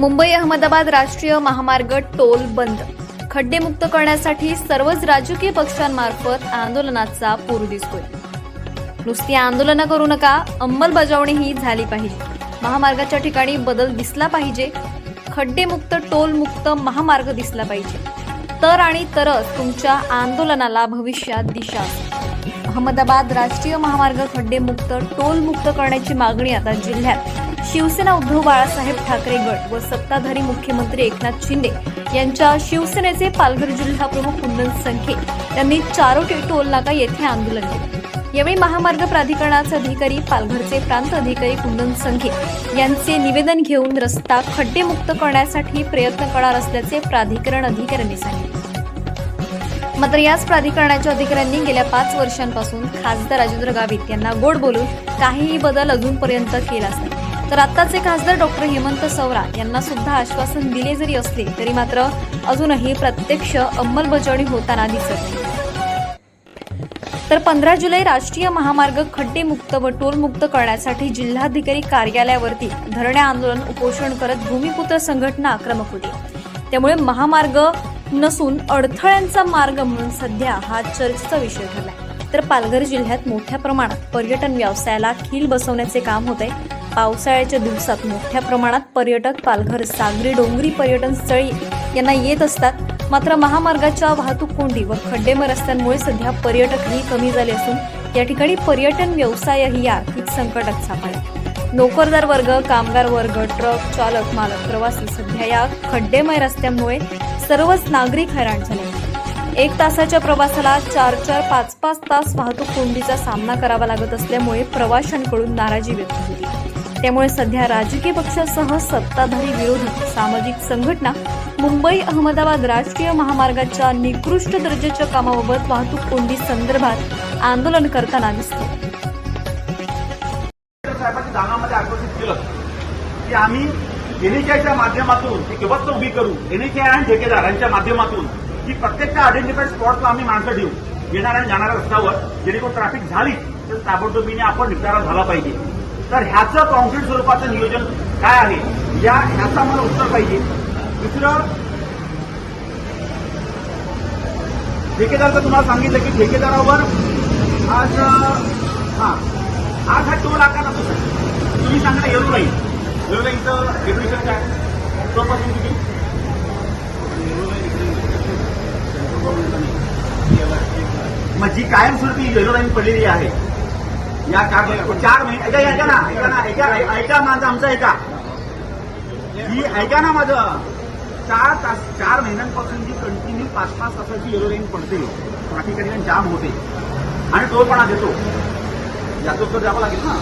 मुंबई अहमदाबाद राष्ट्रीय महामार्ग टोल बंद. खड्डेमुक्त करण्यासाठी सर्वच राजकीय पक्षांमार्फत आंदोलनाचा पूर दिसतोय. नुसती आंदोलनं करू नका अंमलबजावणी ही झाली पाहिजे. महामार्गाच्या ठिकाणी बदल दिसला पाहिजे. खड्डेमुक्त टोलमुक्त महामार्ग दिसला पाहिजे. तर आणि तरच तुमच्या आंदोलनाला भविष्यात दिशा अहमदाबाद राष्ट्रीय महामार्ग खड्डेमुक्त टोलमुक्त करण्याची मागणी आता जिल्ह्यात शिवसेना उद्धव बाळासाहेब ठाकरे गट व सत्ताधारी मुख्यमंत्री एकनाथ शिंदे यांच्या शिवसेनेचे पालघर जिल्हा प्रमुख कुंदन संखे यांनी चारोटी टोल नाका येथे आंदोलन केले. यावेळी महामार्ग प्राधिकरणाचे अधिकारी पालघरचे प्रांत अधिकारी कुंदन संखे यांचे निवेदन घेऊन रस्ता खड्डेमुक्त करण्यासाठी प्रयत्न करणार असल्याचे प्राधिकरण अधिकाऱ्यांनी सांगितले. मात्र याच प्राधिकरणाच्या अधिकाऱ्यांनी गेल्या पाच वर्षांपासून खासदार राजेंद्र गावित यांना गोड बोलून काहीही बदल अजूनपर्यंत केलाच नाही. तर आत्ताचे खासदार डॉक्टर हेमंत सवरा यांना सुद्धा आश्वासन दिले जरी असले तरी मात्र अजूनही प्रत्यक्ष अंमलबजावणी होताना दिसत नाही. तर पंधरा जुलै राष्ट्रीय महामार्ग खड्डेमुक्त व टोलमुक्त करण्यासाठी जिल्हाधिकारी कार्यालयावरती धरणे आंदोलन उपोषण करत भूमिपुत्र संघटना आक्रमक होती. त्यामुळे महामार्ग नसून अडथळ्यांचा मार्ग म्हणून सध्या हा चर्चेचा विषय ठरलाय. तर पालघर जिल्ह्यात मोठ्या प्रमाणात पर्यटन व्यवसायाला खील बसवण्याचे काम होत आहे पावसाळ्याच्या दिवसात मोठ्या प्रमाणात पर्यटक पालघर सागरी डोंगरी पर्यटन स्थळी यांना येत असतात. मात्र महामार्गाच्या वाहतूक कोंडी व खड्डेमय रस्त्यांमुळे सध्या पर्यटकही कमी झाले असून या ठिकाणी पर्यटन व्यवसायही आर्थिक संकटात सापडला. नोकरदार वर्ग कामगार वर्ग ट्रक चालक मालक प्रवासी सध्या या खड्डेमय रस्त्यांमुळे सर्वच नागरिक हैराण झाले. एक तासाच्या प्रवासाला चार चार पाच पाच तास वाहतूक कोंडीचा सामना करावा लागत असल्यामुळे प्रवाशांकडून नाराजी व्यक्त होती. त्यामुळे सध्या राजकीय पक्षासह सत्ताधारी विरोधी सामाजिक संघटना मुंबई अहमदाबाद राजकीय महामार्गाच्या निकृष्ट दर्जाच्या कामाबाबत वाहतूक कोंडी संदर्भात आंदोलन करताना दिसते. की आम्ही एनएचआयच्या माध्यमातून एक व्यवस्था उभी करू. एनएचआय आणि ठेकेदारांच्या माध्यमातून. की प्रत्येक आयडेंटिफाईड स्पॉटला आम्ही माणसं ठेवू येणाऱ्या आणि जाणाऱ्या रस्त्यावर जेणेकरून ट्रॅफिक झाली तर ताबडतोबीने आपण निपटारा झाला पाहिजे. तर ह्याचं कॉन्क्रीट स्वरूपाचं नियोजन काय आहे? या ह्याचं आम्हाला उत्तर पाहिजे. दुसरं ठेकेदारचं तुम्हाला सांगितलं की ठेकेदारावर आज हा आज हा टोल आकार असतो तुम्ही सांगा येरू नाही येरू काय? टोलपासून किती मग जी कायमस्वरूपी येलो पडलेली आहे या चार चार महिने ऐका ऐका ना ऐका ना ऐका ऐका माझं आमचं ऐका. ही ऐका ना माझं. चार तास चार महिन्यांपासून जी कंटिन्यू पाच पाच तासाची येलो लाईन पडते ट्रॅफिक जाम होते. आणि टोलपणा देतो याचं उत्तर द्यावं लागेल ना.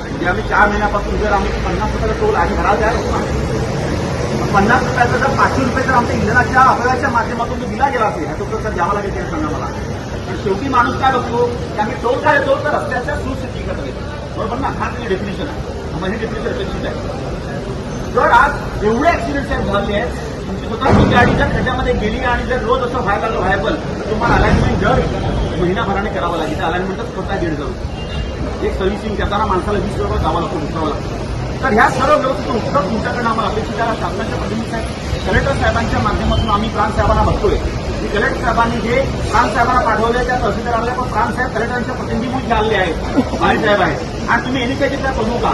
म्हणजे आम्ही चार महिन्यापासून जर आम्ही पन्नास रुपयाचा टोल आहे भरायला तयार होतो ना. पन्नास रुपयाचा जर पाचशे रुपये जर आमच्या इंधनाच्या अपव्याच्या माध्यमातून दिला गेला असेल ह्याचं उत्तर तर द्यावं लागेल ते सांगा मला. पण शेवटी माणूस काय बघतो की आम्ही टोल काय देतो तर रस्त्याच्या सुस्थितीकडे देतो बरोबर ना? हा त्याची डेफिनेशन आहे. मग हे डेफिनेशन अपेक्षित आहे. जर आज एवढे ऍक्सिडेंट साहेब झाले आहेत तुमची स्वतःची गाडी जर त्याच्यामध्ये गेली आणि जर रोज असं व्हायला लागलं व्हायबल तुम्हाला अलाइनमेंट दर महिनाभराने करावं लागेल. अलाइनमेंटच स्वतः दीड जाऊ एक सर्व्हिसिंग करताना माणसाला वीस रुपये जावं लागतो उतरावं लागतं. तर ह्या सर्व व्यवस्थेचं उत्तर तुमच्याकडनं आम्हाला अपेक्षित आहे. शासनाच्या प्रतिनिधी साहेब कलेक्टर साहेबांच्या माध्यमातून आम्ही प्राण साहेबांना बघतोय. कलेक्टर साहेबांनी जे प्रांत साहेबांना पाठवले त्या तहसीलदाराला पण प्रांत साहेब कलेक्टरांचे प्रतिनिधी म्हणून जे आहेत माळी साहेब आहेत. आणि तुम्ही एनएचआयचे त्या प्रमुख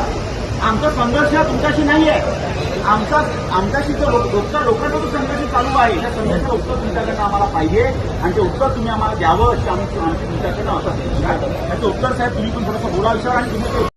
आमचा संघर्ष तुमच्याशी नाही आहे. आमचा आमच्याशी जो लो- रोजचा लोकांचा जो संघर्ष चालू आहे त्या संघर्षाचं उत्तर तुमच्याकडनं आम्हाला पाहिजे. आणि ते उत्तर तुम्ही आम्हाला द्यावं अशी आमची आमची तुमच्याकडनं असं त्याचं उत्तर साहेब तुम्ही पण थोडंसं बोला विचार आणि तुम्ही